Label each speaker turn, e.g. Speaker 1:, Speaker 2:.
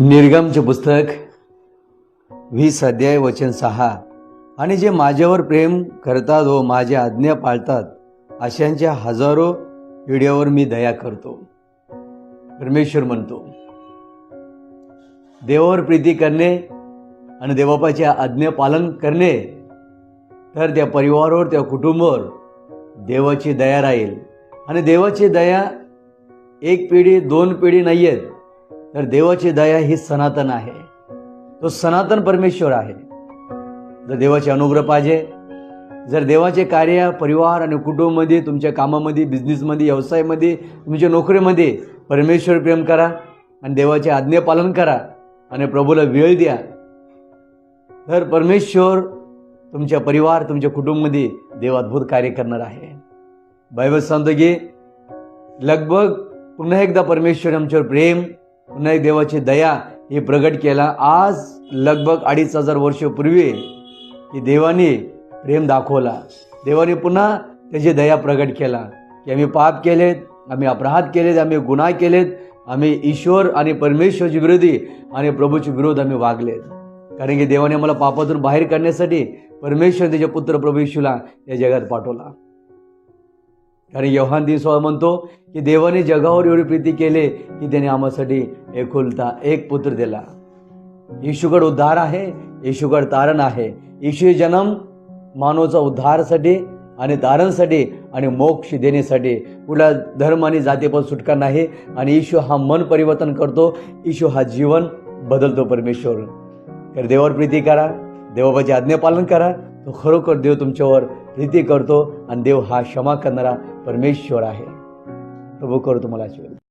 Speaker 1: निर्गमचे पुस्तक वीस अध्याय वचन सहा. आणि जे माझ्यावर प्रेम करतात हो, व माझ्या आज्ञा पाळतात अशांच्या हजारो पिढ्यावर मी दया करतो. परमेश्वर म्हणतो देवावर प्रीती करणे आणि देवापाच्या आज्ञा पालन करणे तर त्या परिवारावर त्या कुटुंबावर देवाची दया राहील. आणि देवाची दया एक पिढी दोन पिढी नाही आहेत तर देवाची दया ही सनातन आहे. तो सनातन परमेश्वर आहे. जर देवाचे अनुग्रह पाहिजे जर देवाचे कार्य परिवार आणि कुटुंबमध्ये तुमच्या कामामध्ये बिझनेसमध्ये व्यवसायामध्ये तुमच्या नोकरीमध्ये परमेश्वर प्रेम करा आणि देवाचे आज्ञा पालन करा आणि प्रभूला वेळ द्या. तर परमेश्वर तुमच्या परिवार तुमच्या कुटुंबमध्ये देव अद्भुत कार्य करणार आहे. बायबल सांगतो की लगभग पुन्हा एकदा परमेश्वर आमच्यावर प्रेम पुन्हा एक देवाची दया हे प्रगट केला. आज लगभग अडीच हजार वर्षापूर्वी की देवाने प्रेम दाखवला. देवाने पुन्हा त्याची दया प्रगट केला. की आम्ही पाप केलेत आम्ही अपराध केलेत आम्ही गुन्हा केलेत आम्ही ईश्वर आणि परमेश्वरची विरोधी आणि प्रभूचे विरोध आम्ही वागलेत. कारण की देवाने मला पापातून बाहेर काढण्यासाठी परमेश्वर त्याच्या पुत्र प्रभू येशूला या जगात पाठवला. कारण योहान दिन सोळा म्हणतो की देवाने जगावर एवढी प्रीती केले की त्याने आम्हासाठी एकुलता एक पुत्र दिला. येशूकड उद्धार आहे येशूकड तारण आहे. येशू जन्म मानवाचा उद्धारासाठी आणि तारणसाठी आणि मोक्ष देण्यासाठी. कुठला धर्म आणि जातीपासून सुटका नाही आणि येशू हा मन परिवर्तन करतो येशू हा जीवन बदलतो परमेश्वर. तर देवावर प्रीती करा देवाबाचे आज्ञापालन करा. तो खरोखर देव तुमच्यावर प्रीती करतो आणि देव हा क्षमा करणारा परमेश्वर आहे. प्रभू करू तुम्हाला आशीर्वाद.